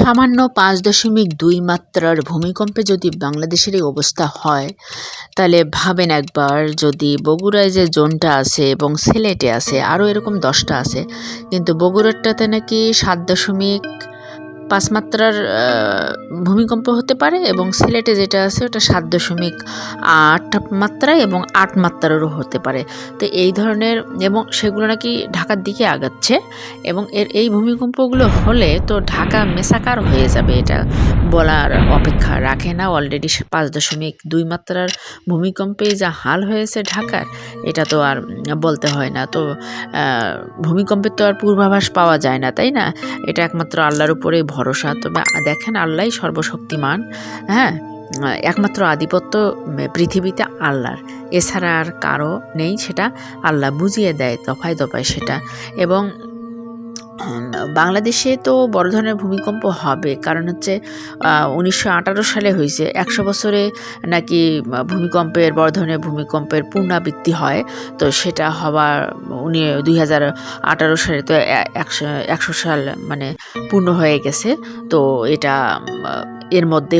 সামান্য পাঁচ দশমিক দুই মাত্রার ভূমিকম্পে যদি বাংলাদেশের এই অবস্থা হয়, তাহলে ভাবেন একবার যদি বগুড়ায় যে জোনটা আছে এবং সিলেটে আছে, আরও এরকম দশটা আছে, কিন্তু বগুড়ারটাতে নাকি সাত দশমিক পাঁচ মাত্রার ভূমিকম্প হতে পারে এবং সিলেটে যেটা আছে ওটা সাত দশমিক আট মাত্রায় এবং আট মাত্রারও হতে পারে। তো এই ধরনের এবং সেগুলো নাকি ঢাকার দিকে আগাচ্ছে এবং এর এই ভূমিকম্পগুলো হলে তো ঢাকা মেসাকার হয়ে যাবে এটা বলার অপেক্ষা রাখে না। অলরেডি পাঁচ দশমিক দুই মাত্রার ভূমিকম্পে যা হাল হয়েছে ঢাকার, এটা তো আর বলতে হয় না। তো ভূমিকম্পের তো আর পূর্বাভাস পাওয়া যায় না, তাই না? এটা একমাত্র আল্লাহর উপরেই ভরসা। তবে দেখেন আল্লাহই সর্বশক্তিমান। হ্যাঁ একমাত্র আধিপত্য পৃথিবীতে আল্লাহর। এছাড়া আর কারও নেই সেটা আল্লাহ বুঝিয়ে দেয়, দফায় দফায় সেটা। এবং বাংলাদেশে তো বড় ধরনের ভূমিকম্প হবে। কারণ হচ্ছে উনিশশো আঠারো সালে হয়েছে। একশো বছরে নাকি ভূমিকম্পের, বড় ধরনের ভূমিকম্পের পুনরাবৃত্তি হয়। তো সেটা হবার উনি দুই হাজার আঠারো সালে তো একশো সাল মানে পূর্ণ হয়ে গেছে। তো এটা এর মধ্যে